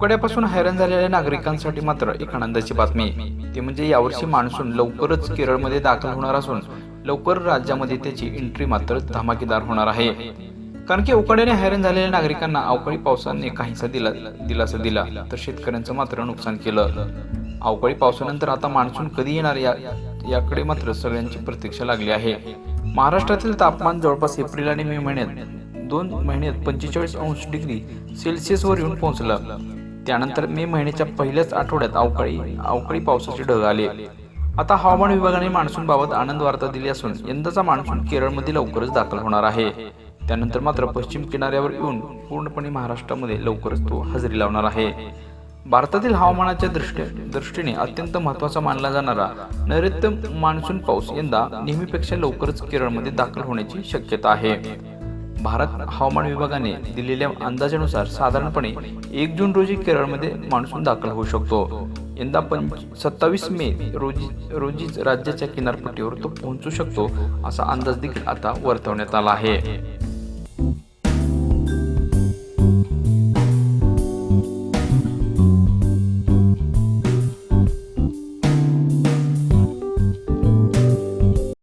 उकड्यापासून हैराण झालेल्या नागरिकांसाठी मात्र एक आनंदाची बातमी. ती म्हणजे यावर्षी मान्सून लवकरच केरळमध्ये दाखल होणार असून लवकर राज्यामध्ये त्याची एंट्री मात्र धमाकेदार होणार आहे. कारण की उकड्याने हैराण झालेल्या नागरिकांना अवकाळी पावसाने काहीसा दिला दिलासा दिला तर शेतकऱ्यांचं मात्र नुकसान केलं. अवकाळी पावसानंतर आता मान्सून कधी येणार या याकडे मात्र सगळ्यांची प्रतीक्षा लागली आहे. महाराष्ट्रातील तापमान जवळपास एप्रिल आणि मे महिन्यात दोन महिन्यात पंचेचाळीस अंश डिग्री सेल्सिअसवर येऊन पोहोचलं. त्यानंतर मे महिन्याच्या पहिल्याच आठवड्यात अवकाळी अवकाळी पावसाचे ढग आले. आता हवामान विभागाने मान्सून बाबत आनंद वार्ता दिली असून यंदाचा मान्सून केरळमध्ये लवकरच दाखल होणार आहे. त्यानंतर मात्र पश्चिम किनाऱ्यावर येऊन पूर्णपणे महाराष्ट्रामध्ये लवकरच तो हजेरी लावणार आहे. भारतातील हवामानाच्या दृष्टी दृष्टीने अत्यंत महत्त्वाचा मानला जाणारा नैऋत्य मान्सून पाऊस यंदा नेहमीपेक्षा लवकरच केरळमध्ये दाखल होण्याची शक्यता आहे. भारत हवामान विभागाने दिलेल्या अंदाजानुसार साधारणपणे एक जून रोजी केरळमध्ये मान्सून दाखल होऊ शकतो. यंदा पंच सत्तावीस मे रोजी रोजीच राज्याच्या किनारपट्टीवर तो पोहोचू शकतो असा अंदाज देखील आता वर्तवण्यात आला आहे.